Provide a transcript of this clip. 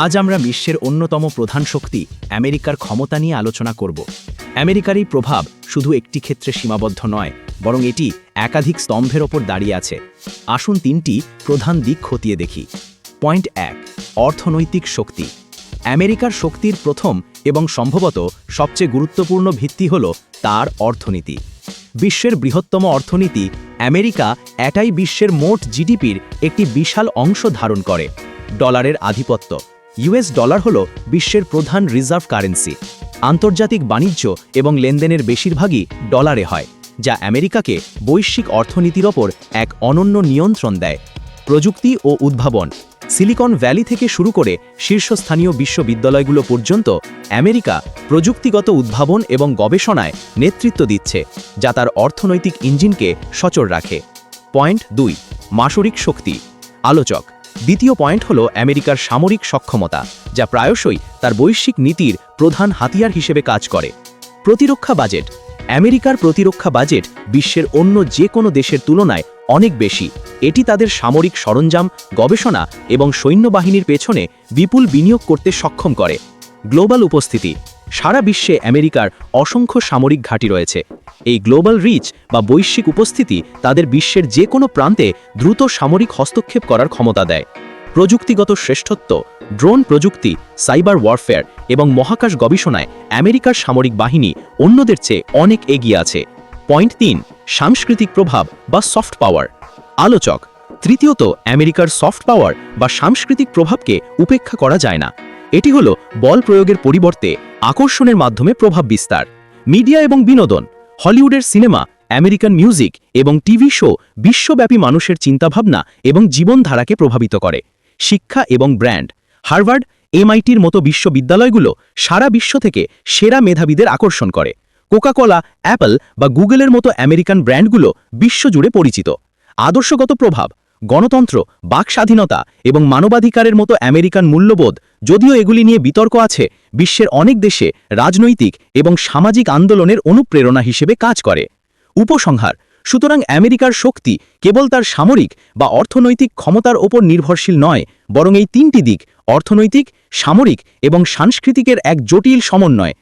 আজ আমরা বিশ্বের অন্যতম প্রধান শক্তি, আমেরিকার ক্ষমতা নিয়ে আলোচনা করব। আমেরিকার এই প্রভাব শুধু একটি ক্ষেত্রে সীমাবদ্ধ নয়, বরং এটি একাধিক স্তম্ভের ওপর দাঁড়িয়ে আছে। আসুন তিনটি প্রধান দিক খতিয়ে দেখি। পয়েন্ট এক, অর্থনৈতিক শক্তি। আমেরিকার শক্তির প্রথম এবং সম্ভবত সবচেয়ে গুরুত্বপূর্ণ ভিত্তি হল তার অর্থনীতি। বিশ্বের বৃহত্তম অর্থনীতি আমেরিকা এটাই বিশ্বের মোট জিডিপির একটি বিশাল অংশ ধারণ করে, ডলারের আধিপত্য। ইউএস ডলার হল বিশ্বের প্রধান রিজার্ভ কারেন্সি। আন্তর্জাতিক বাণিজ্য এবং লেনদেনের বেশিরভাগই ডলারে হয়, যা আমেরিকাকে বৈশ্বিক অর্থনীতির ওপর এক অনন্য নিয়ন্ত্রণ দেয়। প্রযুক্তি ও উদ্ভাবন। সিলিকন ভ্যালি থেকে শুরু করে শীর্ষস্থানীয় বিশ্ববিদ্যালয়গুলো পর্যন্ত আমেরিকা প্রযুক্তিগত উদ্ভাবন এবং গবেষণায় নেতৃত্ব দিচ্ছে, যা তার অর্থনৈতিক ইঞ্জিনকে সচল রাখে। পয়েন্ট দুই, মাসরিক শক্তি। আলোচক দ্বিতীয় পয়েন্ট হল আমেরিকার সামরিক সক্ষমতা, যা প্রায়শই তার বৈশ্বিক নীতির প্রধান হাতিয়ার হিসেবে কাজ করে। প্রতিরক্ষা বাজেট, আমেরিকার প্রতিরক্ষা বাজেট বিশ্বের অন্য যে কোনো দেশের তুলনায় অনেক বেশি। এটি তাদের সামরিক সরঞ্জাম, গবেষণা এবং সৈন্যবাহিনীর পেছনে বিপুল বিনিয়োগ করতে সক্ষম করে। গ্লোবাল উপস্থিতি সারা বিশ্বে আমেরিকার অসংখ্য সামরিক ঘাঁটি রয়েছে। এই গ্লোবাল রিচ বা বৈশ্বিক উপস্থিতি তাদের বিশ্বের যে কোনো প্রান্তে দ্রুত সামরিক হস্তক্ষেপ করার ক্ষমতা দেয়। প্রযুক্তিগত শ্রেষ্ঠত্ব, ড্রোন প্রযুক্তি, সাইবার ওয়ারফেয়ার এবং মহাকাশ গবেষণায় আমেরিকার সামরিক বাহিনী অন্যদের চেয়ে অনেক এগিয়ে আছে। পয়েন্ট তিন, সাংস্কৃতিক প্রভাব বা সফট পাওয়ার। আলোচক, তৃতীয়ত আমেরিকার সফট পাওয়ার বা সাংস্কৃতিক প্রভাবকে উপেক্ষা করা যায় না। এটি হল বল প্রয়োগের পরিবর্তে আকর্ষণের মাধ্যমে প্রভাব বিস্তার। মিডিয়া এবং বিনোদন, হলিউডের সিনেমা, আমেরিকান মিউজিক এবং টিভি শো বিশ্বব্যাপী মানুষের চিন্তাভাবনা এবং জীবনধারাকে প্রভাবিত করে। শিক্ষা এবং ব্র্যান্ড, হার্ভার্ড, এমআইটির মতো বিশ্ববিদ্যালয়গুলো সারা বিশ্ব থেকে সেরা মেধাবীদের আকর্ষণ করে। কোকাকোলা, অ্যাপল বা গুগলের মতো আমেরিকান ব্র্যান্ডগুলো বিশ্বজুড়ে পরিচিত। আদর্শগত প্রভাব গণতন্ত্র, বাক স্বাধীনতা এবং মানবাধিকারের মতো আমেরিকান মূল্যবোধ যদিও এগুলি নিয়ে বিতর্ক আছে, বিশ্বের অনেক দেশে রাজনৈতিক এবং সামাজিক আন্দোলনের অনুপ্রেরণা হিসেবে কাজ করে। উপসংহার, সুতরাং আমেরিকার শক্তি কেবল তার সামরিক বা অর্থনৈতিক ক্ষমতার ওপর নির্ভরশীল নয়, বরং এই তিনটি দিক, অর্থনৈতিক, সামরিক এবং সাংস্কৃতিকের এক জটিল সমন্বয়।